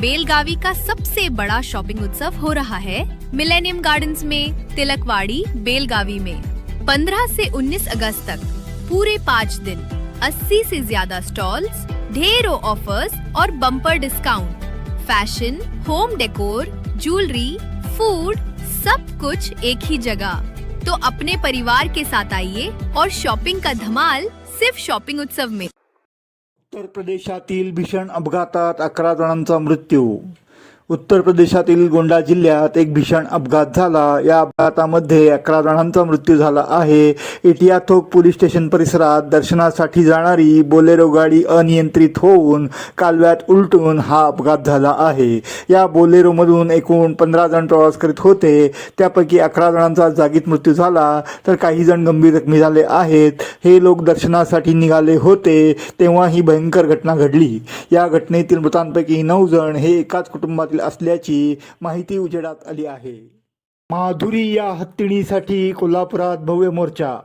बेलगावी का सबसे बड़ा शॉपिंग उत्सव हो रहा है मिलेनियम गार्डन्स में, तिलकवाड़ी, बेलगावी में। 15 से 19 अगस्त तक, पूरे पाँच दिन 80 से ज़्यादा स्टॉल्स, ढेरों ऑफर्स और bumper discount. Fashion, home decor, jewellery, food, सब कुछ एक ही जगह। तो अपने परिवार के साथ आइए और शॉपिंग का धमाल सिर्फ़ शॉपिंग उत्सव में। उत्तर प्रदेशातील भीषण अपघातात अकरा जणांचा मृत्यू उत्तर प्रदेशातील गोंडा जिल्ह्यात एक भीषण अपघात झाला. या अपघातामध्ये अकरा जणांचा मृत्यू झाला आहे. इटियाथोक पोलीस स्टेशन परिसरात दर्शनासाठी जाणारी बोलेरो गाडी अनियंत्रित होऊन कालव्यात उलटून हा अपघात झाला आहे. या बोलेरोमधून एकूण पंधरा जण प्रवास करीत होते. त्यापैकी अकरा जणांचा जागीत मृत्यू झाला. तर काही जण गंभीर जखमी झाले आहेत. हे लोक दर्शनासाठी निघाले होते. तेव्हा ही भयंकर घटना घडली. या घटनेतील मृतांपैकी नऊ जण हे एकाच कुटुंबातील असल्याची माहिती उजेडात आली आहे. माधुरी या हत्तीणीसाठी कोल्हापुरात भव्य मोर्चा.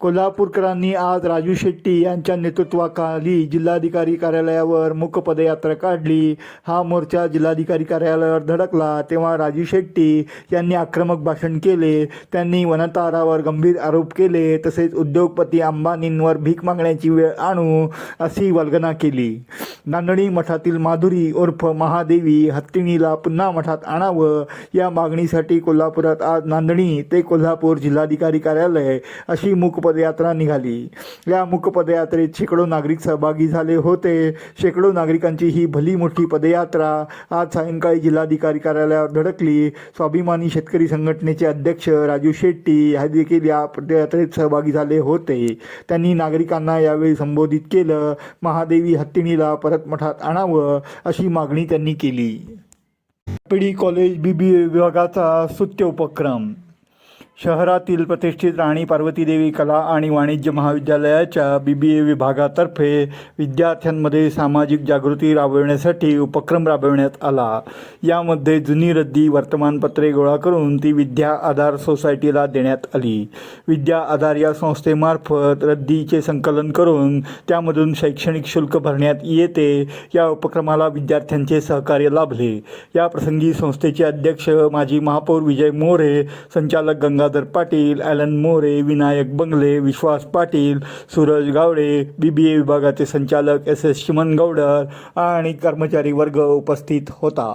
कोल्हापूरकरांनी आज राजू शेट्टी यांच्या नेतृत्वाखाली जिल्हाधिकारी कार्यालयावर मुख पदयात्रा काढली. हा मोर्चा जिल्हाधिकारी कार्यालयावर धडकला. तेव्हा राजू शेट्टी यांनी आक्रमक भाषण केले. त्यांनी वनतारावर गंभीर आरोप केले. तसेच उद्योगपती अंबानींवर भीक मागण्याची वेळ आणू अशी वल्गना केली. नांदणी मठातील माधुरी उर्फ महादेवी हत्तीणीला पुन्हा मठात आणावं या मागणीसाठी कोल्हापुरात आज नांदणी ते कोल्हापूर जिल्हाधिकारी कार्यालय अशी मुख पदयात्रा निघाली. या मूक पदयात्रेत शेकडो नागरिक सहभागी झाले होते. शेकडो नागरिकांची ही भली मोठी पदयात्रा आज सायंकाळी जिल्हाधिकारी कार्यालयावर धडकली. स्वाभिमानी शेतकरी संघटनेचे अध्यक्ष राजू शेट्टी हे देखील या पदयात्रेत सहभागी झाले होते. त्यांनी नागरिकांना यावेळी संबोधित केलं महादेवी हत्तीणीला परत मठात आणावं अशी मागणी त्यांनी केली. पिढी कॉलेज बी बी विभागाचा स्तुत्य उपक्रम. शहरातील प्रतिष्ठित राणी पार्वतीदेवी कला आणि वाणिज्य महाविद्यालयाच्या बी बी ए विभागातर्फे विद्यार्थ्यांमध्ये सामाजिक जागृती राबविण्यासाठी उपक्रम राबविण्यात आला. यामध्ये जुनी रद्दी वर्तमानपत्रे गोळा करून ती विद्या आधार सोसायटीला देण्यात आली. विद्या आधार या संस्थेमार्फत रद्दीचे संकलन करून त्यामधून शैक्षणिक शुल्क भरण्यात येते या उपक्रमाला विद्यार्थ्यांचे सहकार्य लाभले. या प्रसंगी संस्थेचे अध्यक्ष माजी महापौर विजय मोरे संचालक गंगा गंगाधर पाटील ॲलन मोरे विनायक बंगले विश्वास पाटील सूरज गावडे बी बी ए विभागाचे संचालक एस एस शिमन गौडर आणि कर्मचारी वर्ग उपस्थित होता.